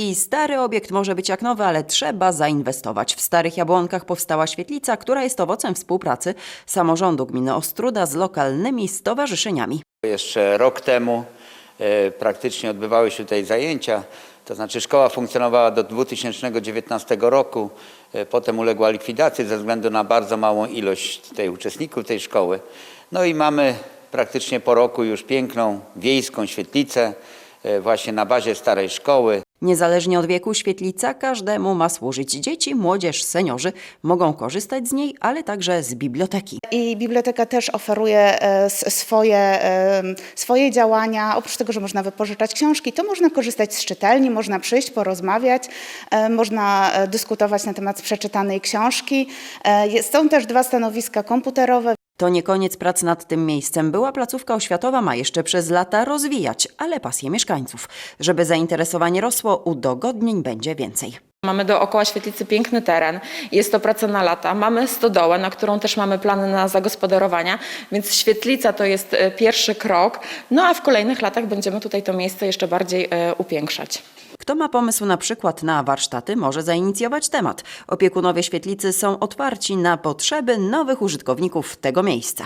I stary obiekt może być jak nowy, ale trzeba zainwestować. W Starych Jabłonkach powstała świetlica, która jest owocem współpracy samorządu gminy Ostruda z lokalnymi stowarzyszeniami. Jeszcze rok temu e, praktycznie odbywały się tutaj zajęcia, to znaczy szkoła funkcjonowała do 2019 roku, e, potem uległa likwidacji ze względu na bardzo małą ilość tutaj uczestników tej szkoły. No i mamy praktycznie po roku już piękną wiejską świetlicę właśnie na bazie starej szkoły. Niezależnie od wieku świetlica każdemu ma służyć. Dzieci, młodzież, seniorzy mogą korzystać z niej, ale także z biblioteki. I biblioteka też oferuje e, swoje, e, swoje działania. Oprócz tego, że można wypożyczać książki, to można korzystać z czytelni, można przyjść, porozmawiać, e, można e, dyskutować na temat przeczytanej książki. E, jest- Są też dwa stanowiska komputerowe. To nie koniec prac nad tym miejscem. Była placówka oświatowa ma jeszcze przez lata rozwijać, ale pasje mieszkańców. Żeby zainteresowanie rosło, udogodnień będzie więcej. Mamy dookoła świetlicy piękny teren, jest to praca na lata. Mamy stodołę, na którą też mamy plany na zagospodarowania, więc świetlica to jest e, pierwszy krok. No a w kolejnych latach będziemy tutaj to miejsce jeszcze bardziej e, upiększać. Kto ma pomysł na przykład na warsztaty, może zainicjować temat. Opiekunowie świetlicy są otwarci na potrzeby nowych użytkowników tego miejsca.